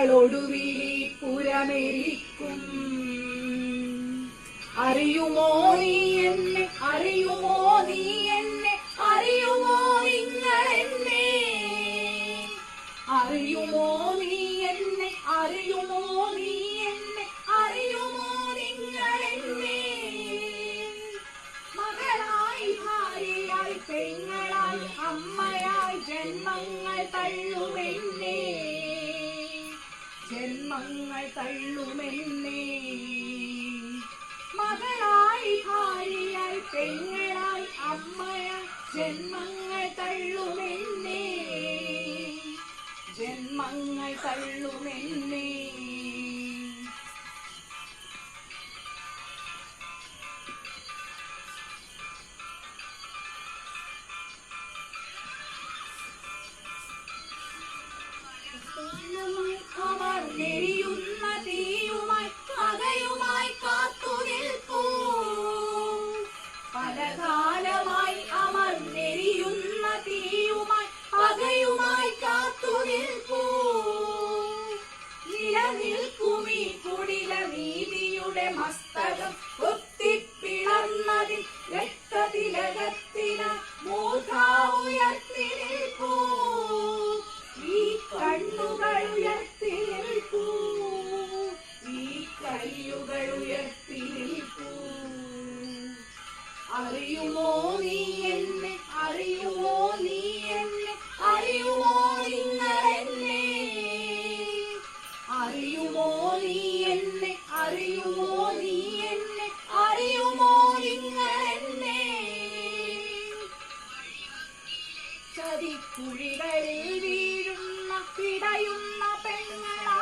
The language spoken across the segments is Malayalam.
ഞങ്ങളൊടുവിലി പുരമെരിക്കും? അറിയുമോ നീ എന്നെ? അറിയുമോ നീ എന്നെ? അറിയുമോ നിങ്ങൾ എന്നെ? അറിയുമോ നീ എന്നെ? അറിയുമോ നീ എന്നെ? അറിയുമോ നിങ്ങൾ എന്നെ? മകളായി ഭാര്യയായി പെങ്ങളായി അമ്മയായി ജന്മങ്ങൾ തള്ളുമെന്നേ. ജന്മങ്ങൾ തള്ളുമെന്നേ. മകളായി ഭാര്യയായി പെങ്ങളായി അമ്മയായി ജന്മങ്ങൾ തള്ളുമെന്നേ. ജന്മങ്ങൾ തള്ളുമെന്നേ. അമർന്നെരിയുന്ന തീയുമായി പകയുമായി കാത്തു നിൽക്കൂ പലകാലമായി അമർന്നെരിയുന്ന തീയുമായി പകയുമായി കാത്തു നിൽക്കൂ നിലനിൽക്കുമീ കുടില നീതിയുടെ മസ്തകം ഒത്തിപ്പിളർന്നതിൽ രക്തതിലകത്തിന മൂർധാ ഉയർത്തി അറിയുമോ നീ എന്നെ? അറിയുമോ നീ എന്നെ? അറിയുമോ നിങ്ങൾ എന്നെ? അറിയുമോ നീ എന്നെ? അറിയുമോ നീ എന്നെ? അറിയുമോ നിങ്ങൾ എന്നെ? ചതിക്കുഴികളിൽ വീഴുന്ന പിടയുന്ന പെങ്ങളായി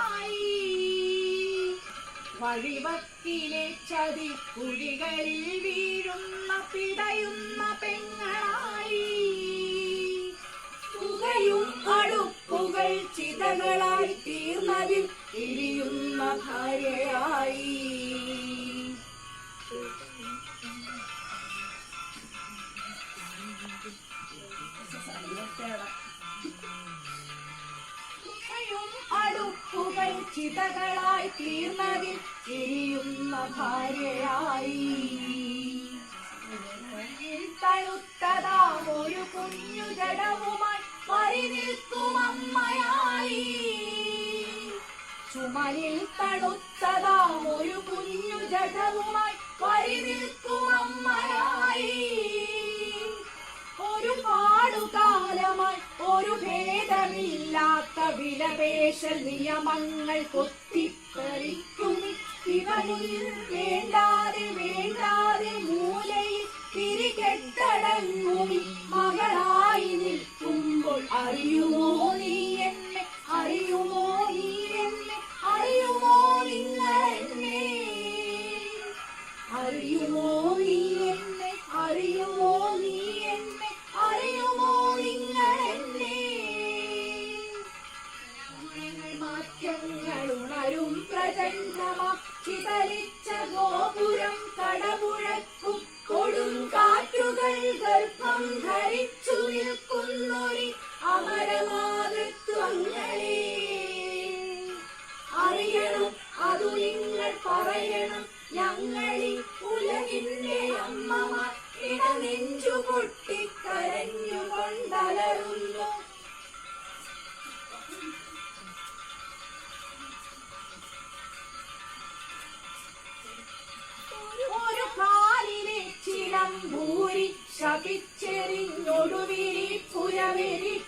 വഴിവക്കിലെ ചതിക്കുഴികളിൽ വീഴുന്ന പിടയുന്ന പെങ്ങളായി. പുകയും അടുപ്പുകൾ ചിതകളായി തീർന്നതിൽ ഇരിയുന്ന ഭാര്യയായി. പുകയും അടുപ്പുകൾ ചിതകളായി തീർന്നതിൽ എരിയുന്ന ഭാര്യയായി. തണുത്തതാം ഒരു കുഞ്ഞു ജഡവുമായി മറി നിൽക്കും അമ്മയായി. ചുമലിൽ തണുത്തതാം ഒരു കുഞ്ഞു ജഡവുമായി വരി നിൽക്കും അമ്മയായി. ഒരു ഭേദമില്ലാത്ത വിലപേശൽ നിയമങ്ങൾ കൊത്തിപ്പറിക്കും. ഇവനിൽ വേണ്ടാതെ വേണ്ടാതെ മൂലയിൽ തിരികെട്ടടങ്ങും മകളായി നിൽക്കുമ്പോൾ അറിയുമോ നീ? ചിലമ്പൂരി ശപിച്ചെറിഞ്ഞൊടുവിരി പുരമെരിക്കും